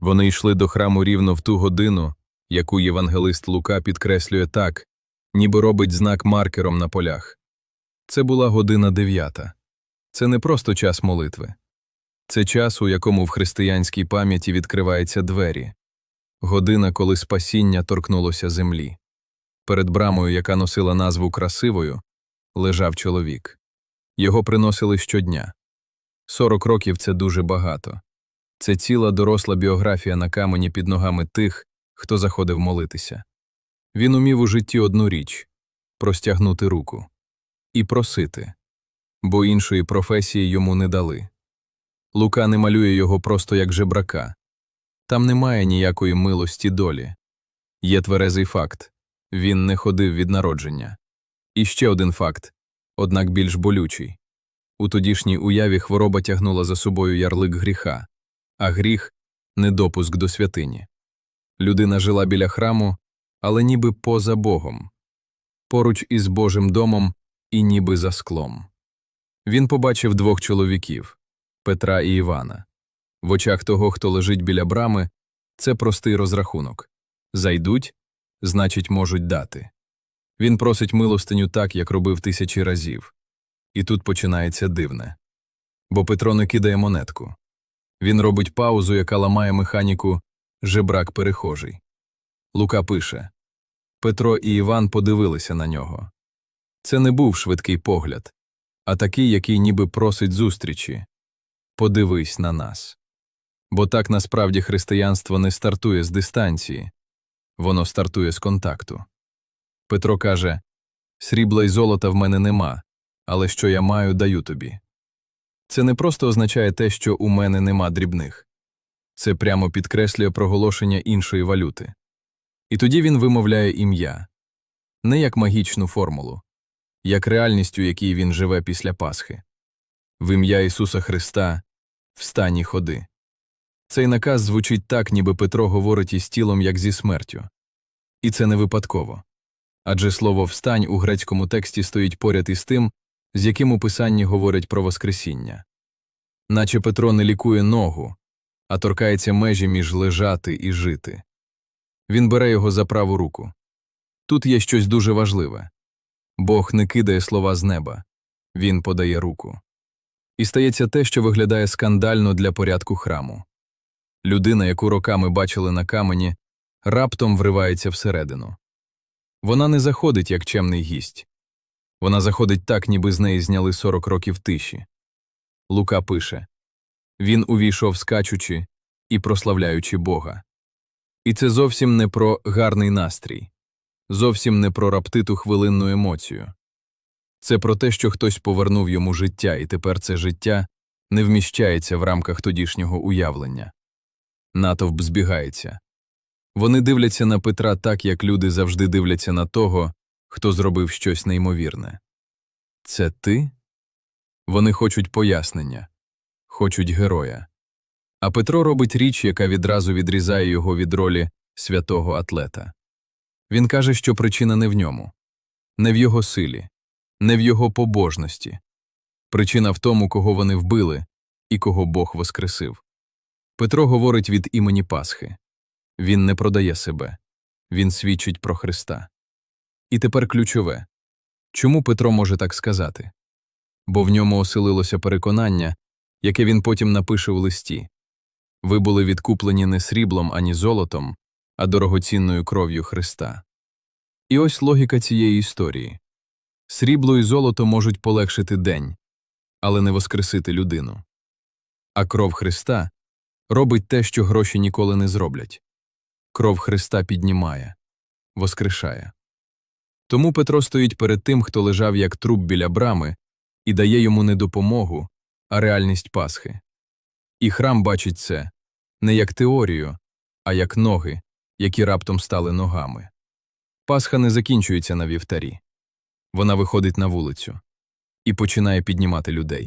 Вони йшли до храму рівно в ту годину, яку євангелист Лука підкреслює так, ніби робить знак маркером на полях. Це була година дев'ята. Це не просто час молитви. Це час, у якому в християнській пам'яті відкриваються двері. Година, коли спасіння торкнулося землі. Перед брамою, яка носила назву красивою, лежав чоловік. Його приносили щодня. Сорок років це дуже багато. Це ціла доросла біографія на камені під ногами тих, хто заходив молитися. Він умів у житті одну річ простягнути руку і просити, бо іншої професії йому не дали. Лука не малює його просто як жебрака. Там немає ніякої милості долі. Є тверезий факт він не ходив від народження. І ще один факт, однак більш болючий. У тодішній уяві хвороба тягнула за собою ярлик гріха, а гріх недопуск до святині. Людина жила біля храму, але ніби поза Богом, поруч із Божим домом і ніби за склом. Він побачив двох чоловіків Петра і Івана. В очах того, хто лежить біля брами, це простий розрахунок зайдуть, значить, можуть дати. Він просить милостиню так, як робив тисячі разів. І тут починається дивне. Бо Петро не кидає монетку. Він робить паузу, яка ламає механіку жебрак перехожий. Лука пише Петро і Іван подивилися на нього. Це не був швидкий погляд, а такий, який ніби просить зустрічі подивись на нас. Бо так насправді християнство не стартує з дистанції, воно стартує з контакту. Петро каже Срібла й золота в мене нема, але що я маю, даю тобі. Це не просто означає те, що у мене нема дрібних. Це прямо підкреслює проголошення іншої валюти. І тоді він вимовляє ім'я не як магічну формулу, як реальність, у якій він живе після Пасхи. В ім'я Ісуса Христа встань і ходи. Цей наказ звучить так, ніби Петро говорить із тілом, як зі смертю. І це не випадково. Адже слово встань у грецькому тексті стоїть поряд із тим, з яким у писанні говорять про Воскресіння. Наче Петро не лікує ногу, а торкається межі між лежати і жити. Він бере його за праву руку. Тут є щось дуже важливе Бог не кидає слова з неба, він подає руку. І стається те, що виглядає скандально для порядку храму. Людина, яку роками бачили на камені, раптом вривається всередину. Вона не заходить як чемний гість. Вона заходить так, ніби з неї зняли 40 років тиші. Лука пише Він увійшов скачучи і прославляючи Бога. І це зовсім не про гарний настрій, зовсім не про раптиту хвилинну емоцію. Це про те, що хтось повернув йому життя, і тепер це життя не вміщається в рамках тодішнього уявлення. Натовп збігається. Вони дивляться на Петра так, як люди завжди дивляться на того, хто зробив щось неймовірне. Це ти? Вони хочуть пояснення, хочуть героя. А Петро робить річ, яка відразу відрізає його від ролі святого атлета. Він каже, що причина не в ньому, не в його силі, не в його побожності. Причина в тому, кого вони вбили і кого Бог воскресив. Петро говорить від імені Пасхи. Він не продає себе, він свідчить про Христа. І тепер ключове чому Петро може так сказати? Бо в ньому оселилося переконання, яке він потім напише у листі ви були відкуплені не сріблом ані золотом, а дорогоцінною кров'ю Христа. І ось логіка цієї історії срібло і золото можуть полегшити день, але не воскресити людину. А кров Христа робить те, що гроші ніколи не зроблять. Кров Христа піднімає, воскрешає. Тому Петро стоїть перед тим, хто лежав як труп біля брами, і дає йому не допомогу, а реальність Пасхи. І храм бачить це не як теорію, а як ноги, які раптом стали ногами. Пасха не закінчується на вівтарі. Вона виходить на вулицю і починає піднімати людей.